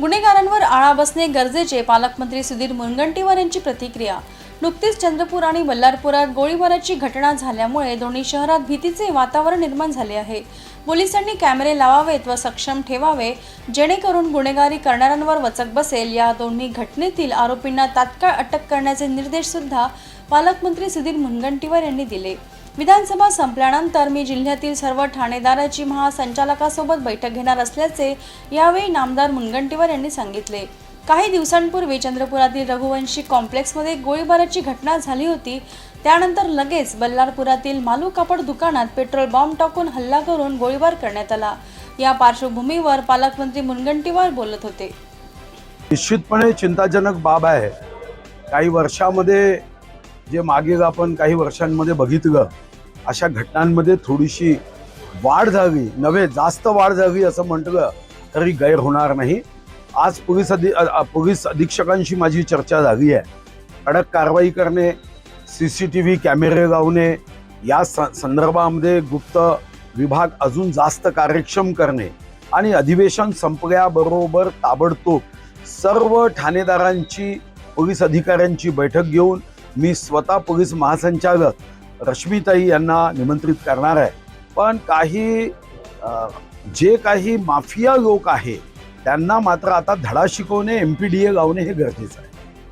गुन्हेगारांवर आळा बसणे गरजेचे पालकमंत्री सुधीर मुनगंटीवार यांची प्रतिक्रिया. नुकतीच चंद्रपूर आणि बल्लारपुरात गोळीबाराची घटना झाल्यामुळे दोन्ही शहरात भीतीचे वातावरण निर्माण झाले आहे. पोलिसांनी कॅमेरे लावावेत व सक्षम ठेवावे जेणेकरून गुन्हेगारी करणाऱ्यांवर वचक बसेल. या दोन्ही घटनेतील आरोपींना तात्काळ अटक करण्याचे निर्देश सुद्धा पालकमंत्री सुधीर मुनगंटीवार यांनी दिले. विधानसभा संपल्यानंतर मी जिल्ह्यातील सर्व ठाणेदाराची महासंचालकासोबत बैठक घेणार असल्याचे यावेळी नामदार मुनगंटीवार यांनी सांगितले. काही दिवसांपूर्वी चंद्रपुरातील रघुवंशी कॉम्प्लेक्समध्ये गोळीबाराची घटना झाली होती. त्यानंतर लगेच बल्लारपुरातील मालू कापड दुकानात पेट्रोल बॉम्ब टाकून हल्ला करून गोळीबार करण्यात आला. या पार्श्वभूमीवर पालकमंत्री मुनगंटीवार बोलत होते. निश्चितपणे चिंताजनक बाब आहे. काही वर्षामध्ये जे मागे आपण काही वर्षांमध्ये बघितलं अशा घटनांमध्ये थोडीशी वाढ झाली. नव्हे जास्त वाढ झाली असं म्हटलं तरी गैर होणार नाही. आज पोलीस अधि पोलीस अधीक्षकांशी माझी चर्चा झाली आहे. कडक कारवाई करणे सी सी टी व्ही कॅमेरे लावणे या स संदर्भामध्ये गुप्त विभाग अजून जास्त कार्यक्षम करणे आणि अधिवेशन संपल्याबरोबर ताबडतोब सर्व ठाणेदारांची पोलीस अधिकाऱ्यांची बैठक घेऊन मी स्वतः पोलीस महासंचालक रश्मीताई यांना निमंत्रित करणार आहे. पण काही जे काही माफिया लोक आहे त्यांना मात्र आता धडा शिकवणे एम पी डी ए लावणे हे गरजेचं आहे.